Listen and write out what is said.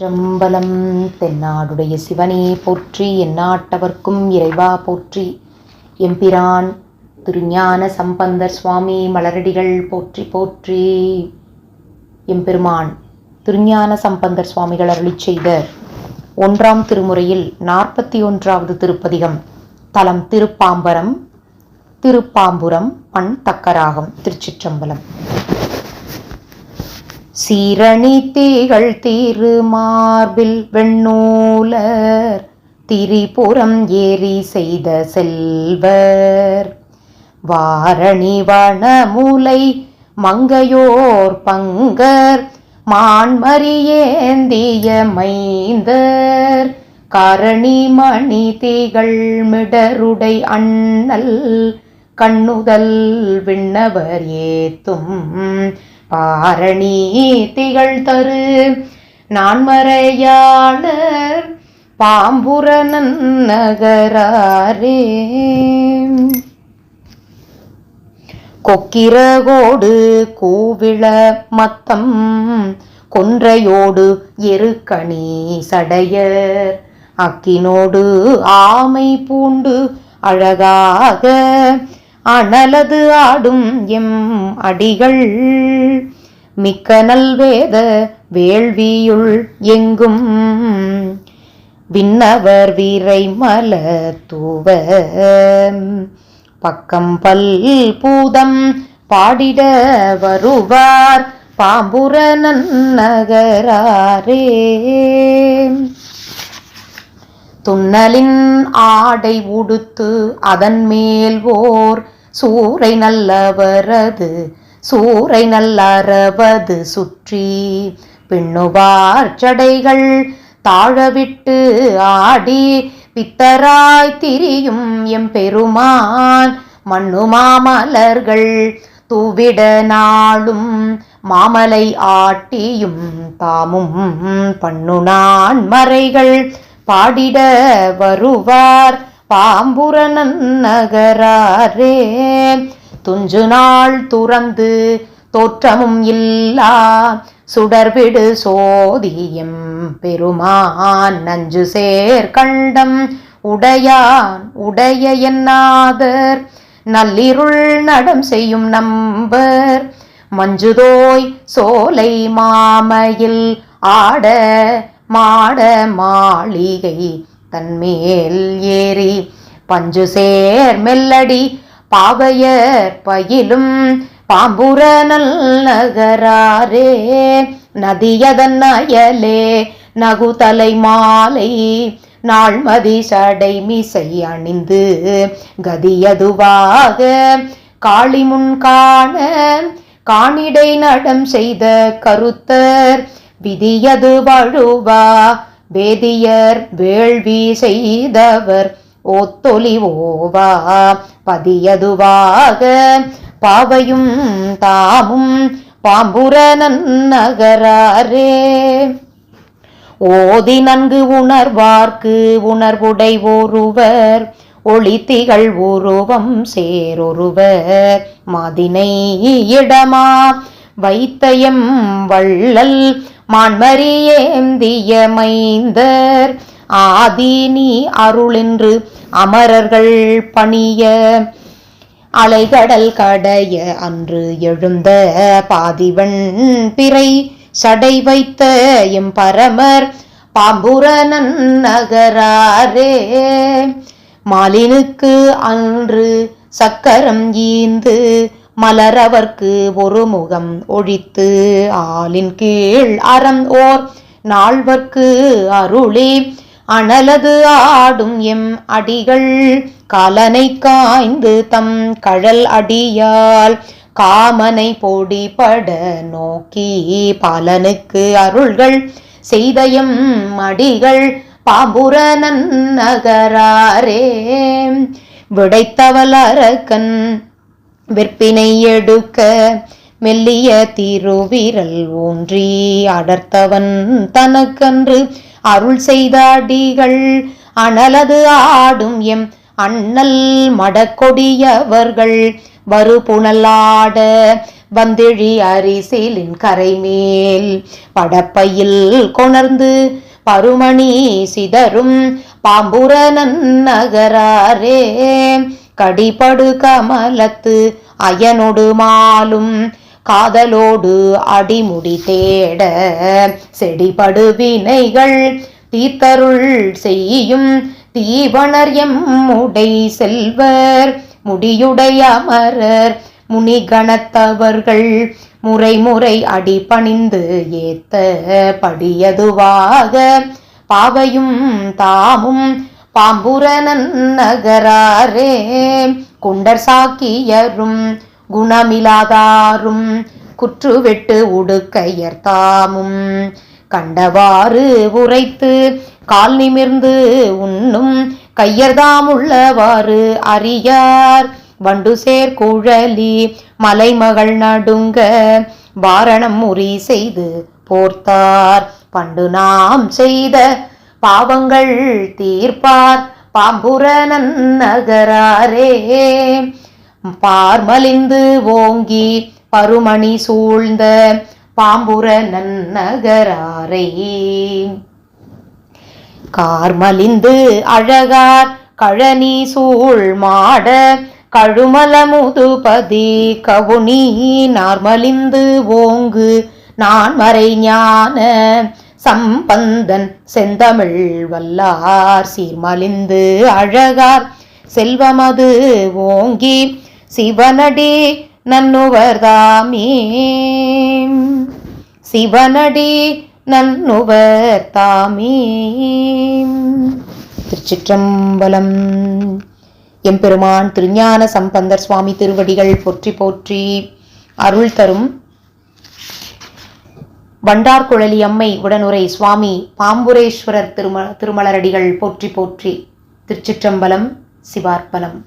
சிற்றம்பலம் தென்னாடுடைய சிவனே போற்றி எந்நாட்டவர்க்கும் இறைவா போற்றி. எம்பிரான் திருஞான சம்பந்தர் சுவாமி மலரடிகள் போற்றி போற்றி. எம்பெருமான் திருஞான சம்பந்தர் சுவாமிகள் அருளிச் செய்த ஒன்றாம் திருமுறையில் நாற்பத்தி ஒன்றாவது திருப்பதிகம் தலம் திருப்பாம்பரம் திருப்பாம்புரம் பண் தக்கராகம் திருச்சிற்றம்பலம். சீரணி தீகள் திருமார்பில் வெண்ணூலர் திரிபுரம் ஏறி செய்த செல்வர். வாரணி வனமுலை மங்கையோர் பங்கர் மான்மரியேந்திய மைந்தர். கரணி மணி தீகள் மிடருடை அண்ணல் கண்ணுதல் விண்ணவர் ஏத்தும் பாரணி திகழ் தரு நான்மறையாளர் பாம்புர நகராரே கொக்கிரகோடு கூவிள மத்தம் கொன்றையோடு எருக்கணி சடையர். அக்கினோடு ஆமை பூண்டு அழகாக அனலது ஆடும் எம் அடிகள். மிக்க நல்வேத வேள்வியுள் எங்கும். விண்ணவர் வீரை மல தூவ. பக்கம் பல் பூதம் பாடிட வருவார். பாம்புர நன்னகராரே. துன்னலின் ஆடை உடுத்து அதன் மேல் ஓர் சூறை நல்லவரது சூறை நல்லறவது சுற்றி பின்னுவார் சடைகள் தாழவிட்டு ஆடி பித்தராய் திரியும் எம் பெருமான் மண்ணுமாமலர்கள் தூவிட நாளும் மாமலை ஆட்டியும் தாமும் பண்ணுனான் மறைகள் பாடிட வருவார். பாம்புரனன் நகராரே. துஞ்சு நாள் துறந்து தோற்றமும் இல்லா. சுடர்விடு சோதியம் பெருமான் நஞ்சு சேர் கண்டம். உடையான் உடைய என்னாதர்? நல்லிருள் நடம் செய்யும் நம்பர். மஞ்சுதோய் சோலை மாமையில் ஆட மாட மாளிகை தன்மேல் ஏறி பஞ்சு சேர் மெல்லடி பாவையர் பயிலும் பாம்புர நகராரே நதியதன் அயலே நகுதலை மாலை நாள்மதி சடை மீசை அணிந்து கதியதுவாக காளி முன் காண காணிடை நடம் செய்த கருத்தர் விதியது வழுவா வேதியர் வேள்வி செய்தவர் ஒத்தொலி ஓவா பதியதுவாக. பாவையும் தாமும் பாம்புர நகராரே. ஓதி நன்கு உணர்வார்க்கு உணர்வுடை ஒருவர் ஒளித்திகள் உருவம் சேரொருவர் மதினை இடமா வைத்தயம் வள்ளல் மான்மரியேந்திய மைந்தர் ஆதினி அருளென்று அமரர்கள் பணிய அலைகடல் கடைய அன்று எழுந்த பாதிவன் பிறை சடை வைத்த எம் பரமர் பாம்புர நகராரே. மாலினுக்கு அன்று சக்கரம் ஈந்து மலரவர்க்கு ஒரு முகம் ஒழித்து ஆளின் கீழ் அறம் ஓர் நால்வர்க்கு அருளே. அனலது ஆடும் எம் அடிகள் காலனை காய்ந்து தம் கழல் அடியால் காமனை பொடிபட நோக்கி பாலனுக்கு அருள்கள் செய்தயம் அடிகள் பாபுர நகராரே விடைத்தவல் அரக்கன் விற்பினை எடுக்க மெல்லிய திருவிரல் ஊன்றி அடர்த்தவன் தனக்கன்று அருள் செய்த அடிகள் அனலது ஆடும் எம் அண்ணல் மடக்கொடியவர்கள் வருபுணலாட வந்தெழி அரிசிலின் கரைமேல் படப்பையில் கொணர்ந்து பருமணி சிதறும் பாம்புர நன்னகராரே. கடிபடு கமலத்து அயனொடு மாலும் காதலோடு அடிமுடி தேட செடிபடு வினைகள் தீத்தருள் செய்யும் தீவனர் எம்முடை செல்வர் முடியுடைய அமரர் முனிகணத்தவர்கள் முறை முறை அடி பணிந்து ஏத்த படியதுவாக பாவையும் தாமும் பாம்புரனன் நகராரே குண்டர் சாக்கியரும் குணமிலாதாரும் குற்றுவெட்டு உடுக்கையர் தாமும். கண்டவாறு உரைத்து கால் நிமிர்ந்து உண்ணும் கையர்தாம் உள்ளவாறு அறியார். வண்டு சேர் குழலி மலைமகள் நடுங்க வாரணம் முறி செய்து போர்த்தார். பண்டு நாம் செய்த பாவங்கள் தீர்ப்பார் பாம்புரனன் நகராரே. பார்மலிந்து ஓங்கி பருமணி சூழ்ந்த பாம்புர நன்னகராரை கார்மலிந்து அழகார் கழனி சூழ் மாட கழுமல முதுபதி கவுனி. நார்மலிந்து ஓங்கு நான் மறை ஞான சம்பந்தன் செந்தமிழ் வல்லார் சீர்மலிந்து அழகார். செல்வமது ஓங்கி சிவனடி நன்னுவர்தாமே சிவனடி நன்னுவர் தாமே. திருச்சிற்றம்பலம். எம்பெருமான் திருஞான சம்பந்தர் சுவாமி திருவடிகள் போற்றி போற்றி அருள் தரும் வண்டார்குழலி அம்மை உடனுரை சுவாமி பாம்புரேஸ்வரர் திரும திருமலரடிகள் போற்றி போற்றி. திருச்சிற்றம்பலம் சிவார்ப்பலம்